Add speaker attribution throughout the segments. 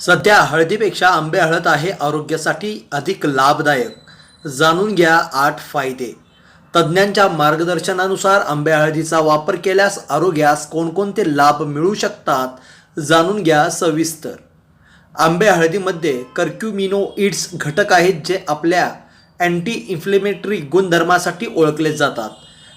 Speaker 1: सध्या हळदीपेक्षा आंबे हळद आहे आरोग्यासाठी अधिक लाभदायक. जाणून घ्या आठ फायदे. तज्ज्ञांच्या मार्गदर्शनानुसार आंबे हळदीचा वापर केल्यास आरोग्यास कोणकोणते लाभ मिळू शकतात जाणून घ्या सविस्तर. आंबे हळदीमध्ये कर्क्युमिनोइड्स घटक आहेत जे आपल्या अँटी इन्फ्लेमेटरी गुणधर्मासाठी ओळखले जातात.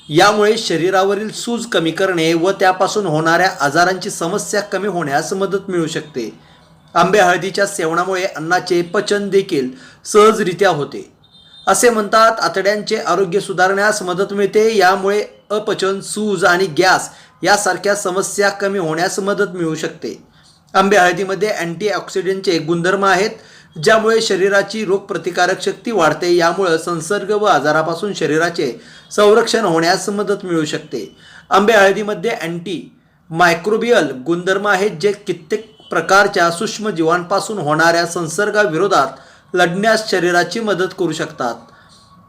Speaker 1: यामुळे शरीरावरील सूज कमी करणे व त्यापासून होणाऱ्या आजारांची समस्या कमी होण्यास मदत मिळू शकते. आंबे हळदीच्या सेवनामुळे अन्नाचे पचन देखील सहजरित्या होते. असे म्हणतात आतड्यांचे आरोग्य सुधारण्यास मदत मिळते यामुळे अपचन सूज आणि गॅस यासारख्या समस्या कमी होण्यास मदत मिळू शकते. आंबे हळदीमध्ये अँटीऑक्सिडंटचे गुणधर्म आहेत ज्यामुळे शरीराची रोगप्रतिकारक शक्ती वाढते यामुळे संसर्ग व आजारापासून शरीराचे संरक्षण होण्यास मदत मिळू शकते. आंबे हळदीमध्ये अँटी मायक्रोबियल गुणधर्म आहेत जे कित्येक प्रकारच्या सूक्ष्म जीवांपासून होणाऱ्या संसर्गाविरोधात लढण्यास शरीराची मदत करू शकतात.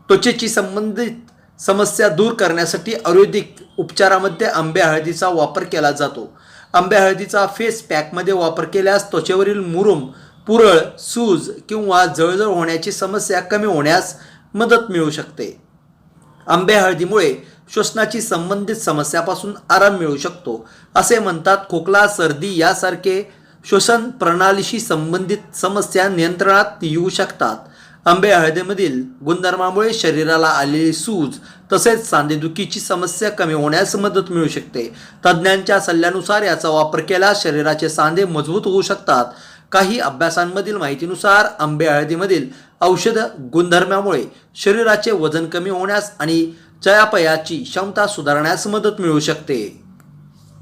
Speaker 1: त्वचेची संबंधित समस्या दूर करण्यासाठी आयुर्वेदिक उपचारामध्ये आंबे हळदीचा वापर केला जातो. आंबे हळदीचा फेस पॅकमध्ये वापर केल्यास त्वचेवरील मुरुम पुरळ सूज किंवा जळजळ होण्याची समस्या कमी होण्यास मदत मिळू शकते. आंबे हळदीमुळे श्वसनाची संबंधित समस्यापासून आराम मिळू शकतो असे म्हणतात खोकला सर्दी यासारखे श्वसन प्रणालीशी संबंधित समस्या नियंत्रणात येऊ शकतात. आंबे हळदीमधील गुणधर्मामुळे शरीराला आलेली सूज तसेच सांधेदुखीची समस्या कमी होण्यास मदत मिळू शकते. तज्ज्ञांच्या सल्ल्यानुसार याचा वापर केल्यास शरीराचे सांधे मजबूत होऊ शकतात. काही अभ्यासांमधील माहितीनुसार आंबे हळदीमधील औषध गुणधर्मामुळे शरीराचे वजन कमी होण्यास आणि चयापयाची क्षमता सुधारण्यास मदत मिळू शकते.